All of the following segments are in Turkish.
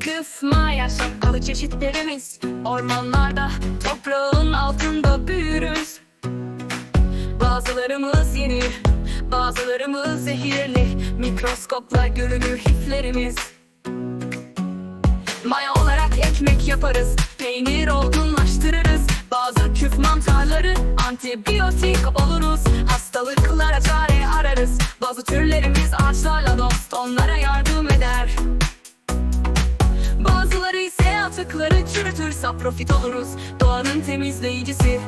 Kısma yaşamalı çeşitlerimiz. Ormanlarda toprağın altında büyürüz. Bazılarımız yeni Bazılarımız zehirli. Mikroskopla görünür hiflerimiz. Maya olarak ekmek yaparız Peynir Bazı küf mantarları Antibiyotik oluruz. Hastalıklara çare ararız. Bazı türlerimiz ağaçlarla dost Onlara yardım eder. Bazıları ise atıkları çürütür Saprofit oluruz. Doğanın temizleyicisi.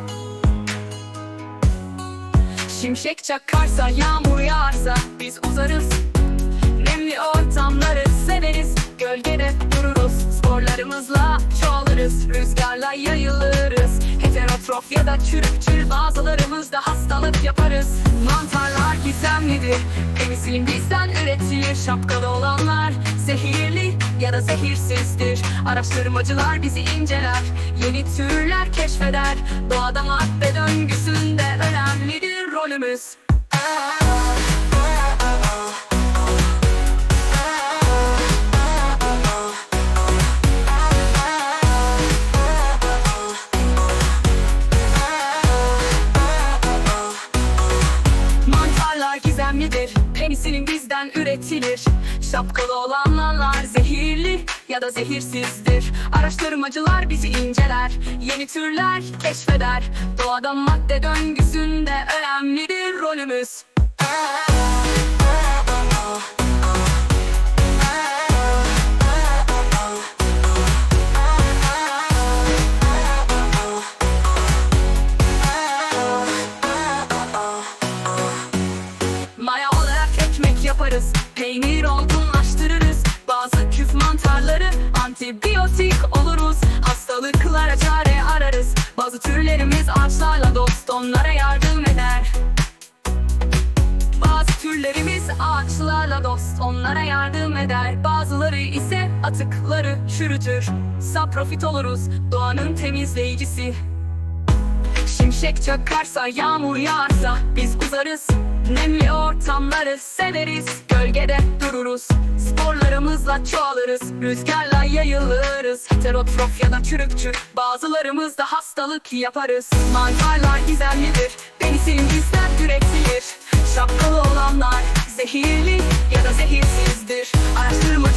Şimşek çakarsa, yağmur yağarsa biz uzarız. Nemli ortamları severiz. Gölgede dururuz. Sporlarımızla Heterotrof ya da çürükçül Bazılarımız da hastalık yaparız. Mantarlar gizemlidir. Temizliğin bizden üretilir. Şapkalı olanlar zehirli ya da zehirsizdir. Araştırmacılar bizi inceler. Yeni türler keşfeder. Doğada madde döngüsünde önemlidir rolümüz. Mantarlar gizemlidir. Penisilin bizden üretilir. Şapkalı olanlar zehirli ya da zehirsizdir. Araştırmacılar bizi inceler. Yeni türler keşfeder. Doğada madde döngüsünde önemlidir rolümüz yaparız. Peynir olgunlaştırırız. Bazı küf mantarları Antibiyotik oluruz. Hastalıklara çare ararız. Bazı türlerimiz ağaçlarla dost Onlara yardım eder. Bazı türlerimiz ağaçlarla dost Onlara yardım eder. Bazıları ise atıkları çürütür. Saprofit oluruz Doğanın temizleyicisi. Şimşek çakarsa, yağmur yağarsa biz uzarız Nemli ortamları severiz Gölgede dururuz. Sporlarımızla çoğalırız Rüzgarla yayılırız. Heterotrof ya da çürükçü Bazılarımız da hastalık yaparız. Mantarlar gizemlidir Denizin bizden üreklidir Şapkalı olanlar Zehirli ya da zehirsizdir Araştırma